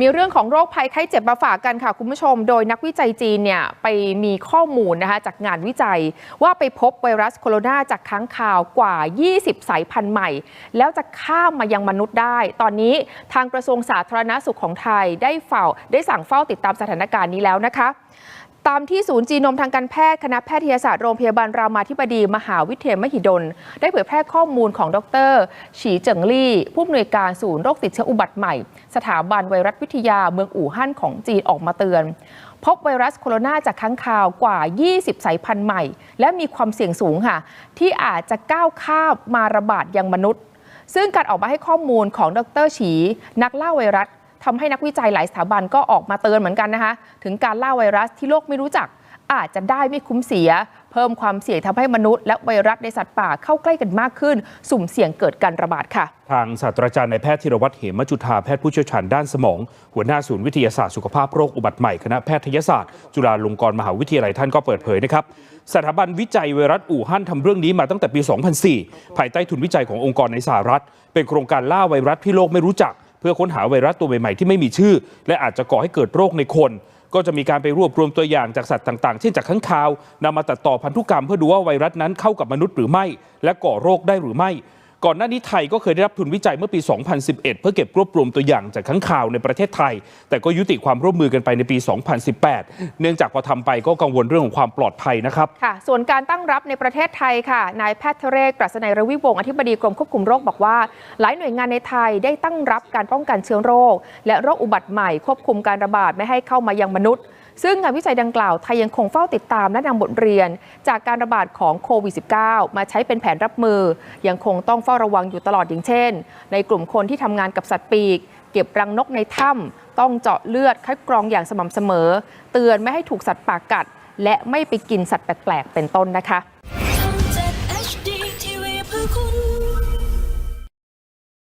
มีเรื่องของโรคภัยไข้เจ็บมาฝากกันค่ะคุณผู้ชม โดยนักวิจัยจีนเนี่ยไปมีข้อมูลนะคะจากงานวิจัย ว่าไปพบไวรัสโคโรนาจากค้างคาวกว่า 20 สายพันธุ์ใหม่ แล้วจะข้ามมายังมนุษย์ได้ ตอนนี้ทางกระทรวงสาธารณสุขของไทยได้เฝ้าได้สั่งเฝ้าติดตามสถานการณ์นี้แล้วนะคะ ตามที่ศูนย์จีโนมทางการแพทย์คณะแพทยศาสตร์โรงพยาบาลรามาธิบดี มหาวิทยาลัยมหิดล ได้เผยแพร่ข้อมูลของดรฉีเจิงลี่ ผู้อำนวยการศูนย์โรคติดเชื้ออุบัติใหม่ สถาบันไวรัสวิทยาเมืองอู่ฮั่นของจีนออกมาเตือน พบไวรัสโคโรนาจากค้างคาวกว่า 20 สายพันธุ์ใหม่ และมีความเสี่ยงสูงค่ะ ที่อาจจะก้าวข้ามมาระบาดยังมนุษย์ซึ่งการออกมาให้ข้อมูลของดรฉี นักล่าไวรัส ทำให้นักวิจัยหลายสถาบันก็ออกมาเตือนเหมือนกันนะคะ ถึงการล่าไวรัสที่โลกไม่รู้จัก อาจจะได้ไม่คุ้มเสีย เพิ่มความเสี่ยงทำให้มนุษย์ และไวรัสในสัตว์ป่าเข้าใกล้กันมากขึ้น สุ่มเสี่ยงเกิดการระบาดค่ะ ทางศาสตราจารย์นายแพทย์ธีรวัตรเหมจุธาแพทย์ผู้เชี่ยวชาญด้านสมอง หัวหน้าศูนย์วิทยาศาสตร์สุขภาพโรคอุบัติใหม่คณะแพทยศาสตร์ จุฬาลงกรณ์มหาวิทยาลัยท่านก็เปิดเผยนะครับสถาบันวิจัยไวรัสอู่ฮั่นทำเรื่องนี้มาตั้งแต่ปี 2004 ภายใต้ทุนวิจัยขององค์กรในสหรัฐ เป็นโครงการล่าไวรัสที่โลกไม่รู้จัก พื่อค้นหาไวรัสตัวใหม่ๆที่ไม่มีชื่อ และอาจจะก่อให้เกิดโรคในคน ก็จะมีการไปรวบรวมตัวอย่างจากสัตว์ต่างๆ เช่นจากข้างคาวนำมาตัดต่อพันธุกรรมเพื่อดูว่าไวรัสนั้นเข้ากับมนุษย์หรือไม่ และก่อโรคได้หรือไม่ ก่อนหน้านี้ไทยก็เคยได้รับทุนวิจัยเมื่อปี 2011 เพื่อเก็บรวบรวมตัวอย่างจากข้างข่าวในประเทศไทย แต่ก็ยุติความร่วมมือกันไปในปี 2018 เนื่องจากพอทำไปก็กังวลเรื่องของความปลอดภัยนะครับค่ะ ส่วนการตั้งรับในประเทศไทยค่ะนายแพทย์เทเรศกรัศนัยรวิวงศ์อธิบดีกรมควบคุมโรคบอกว่า หลายหน่วยงานในไทยได้ตั้งรับการป้องกันเชื้อโรค และโรคอุบัติใหม่ควบคุมการระบาดไม่ให้เข้ามายังมนุษย์ ซึ่งงานวิจัยดังกล่าวไทยยังคงเฝ้าติดตามและนำบทเรียน จากการระบาดของโควิด -19 มาใช้เป็นแผนรับมือ ยังคงต้องเฝ้าระวังอยู่ตลอดอย่างเช่น ในกลุ่มคนที่ทำงานกับสัตว์ปีก เก็บรังนกในถ้ำต้องเจาะเลือดคัดกรองอย่างสม่ำเสมอ เตือนไม่ให้ถูกสัตว์ป่ากัด และไม่ไปกินสัตว์แปลกๆเป็นต้นนะคะ